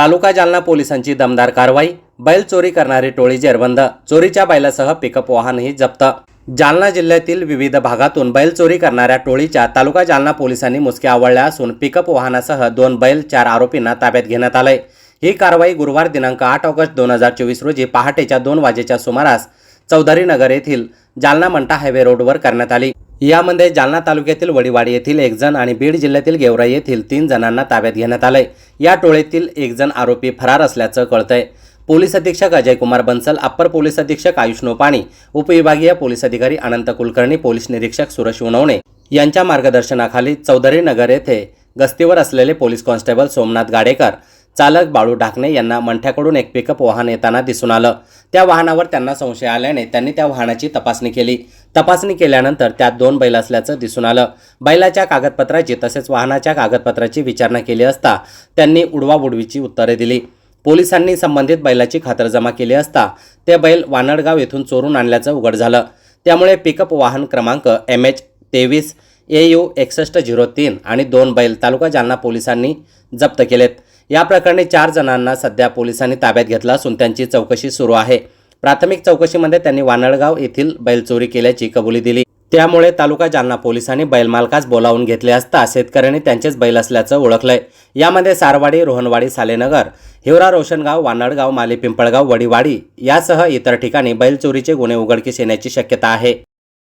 तालुका जालना पोलिसांची दमदार कारवाई बैल चोरी करणारी टोळी जेरबंद चोरीच्या बैलासह पिकअप वाहनही जप्त. जालना जिल्ह्यातील विविध भागातून बैल चोरी करणाऱ्या टोळीच्या तालुका जालना पोलिसांनी मुसक्या आवळल्या असून पिकअप वाहनासह दोन बैल चार आरोपींना ताब्यात घेण्यात आलंय. ही कारवाई गुरुवार दिनांक आठ ऑगस्ट दोन हजार चोवीस रोजी पहाटेच्या दोन वाजेच्या सुमारास चौधरी नगर येथील जालना मंटा हायवे रोडवर करण्यात आली. यामध्ये जालना तालुक्यातील वडीवाडी येथील एक जण आणि बीड जिल्ह्यातील गेवराई येथील तीन जणांना ताब्यात घेण्यात आलंय. या टोळीतील एक जण आरोपी फरार असल्याचं कळतंय. पोलीस अधीक्षक अजय कुमार बन्सल अप्पर पोलीस अधीक्षक आयुष नोपाणी उपविभागीय पोलीस अधिकारी अनंत कुलकर्णी पोलीस निरीक्षक सुरेश उनवणे यांच्या मार्गदर्शनाखाली चौधरी नगर येथे गस्तीवर असलेले पोलीस कॉन्स्टेबल सोमनाथ गाडेकर चालक बाळू ढाकणे यांना मंठ्याकडून एक पिकअप वाहन येताना दिसून आलं. त्या वाहनावर त्यांना संशय आल्याने त्यांनी त्या वाहनाची तपासणी केली. तपासणी केल्यानंतर त्यात दोन बैल असल्याचं दिसून आलं. बैलाच्या कागदपत्राची तसेच वाहनाच्या कागदपत्राची विचारणा केली असता त्यांनी उडवाबुडवीची उत्तरे दिली. पोलिसांनी संबंधित बैलाची खातरजमा केली असता ते बैल वानडगाव येथून चोरून आणल्याचं उघड झालं. त्यामुळे पिकअप वाहन क्रमांक एम एच तेवीस ए यू एकसष्ट झिरो तीन आणि दोन बैल तालुका जालना पोलिसांनी जप्त केलेत. या प्रकरणी चार जणांना सध्या पोलिसांनी ताब्यात घेतलं असून त्यांची चौकशी सुरू आहे. प्राथमिक चौकशीमध्ये त्यांनी वानडगाव येथील बैल चोरी केल्याची कबुली दिली. त्यामुळे तालुका जालना पोलिसांनी बैलमालकास बोलावून घेतले असता शेतकऱ्यांनी त्यांचेच बैल असल्याचं ओळखलंय. यामध्ये सारवाडी रोहनवाडी सालेनगर हिवरा रोशनगाव वानडगाव माली पिंपळगाव वडीवाडी यासह इतर ठिकाणी बैलचोरीचे गुन्हे उघडकीस येण्याची शक्यता आहे.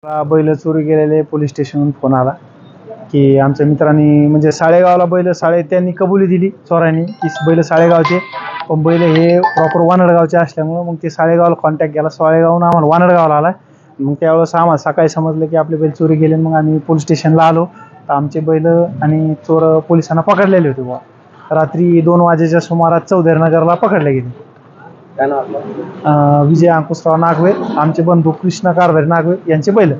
बैल चोरी गेलेले पोलीस स्टेशनहून फोन आला. की आमच्या मित्रांनी म्हणजे साळेगावला बैल साळे त्यांनी कबुली दिली चोरांनी की बैल साळेगावचे. पण बैल हे प्रॉपर वानडगावचे असल्यामुळं मग ते साळेगावला कॉन्टॅक्ट केला. साळेगावहून आम्हाला वानडगावला आला मग त्यावेळेस आम्हाला सकाळी समजलं की आपले बैल चोरी गेले मग आम्ही पोलीस स्टेशनला आलो. तर आमचे बैल आणि चोर पोलिसांना पकडलेले होते बुवा. रात्री दोन वाजेच्या सुमारास चौधरीनगरला पकडले गेले. अं, विजय अंकुशराव नागवे आमचे बंधू कृष्ण कारभारी नागवे यांचे बैल.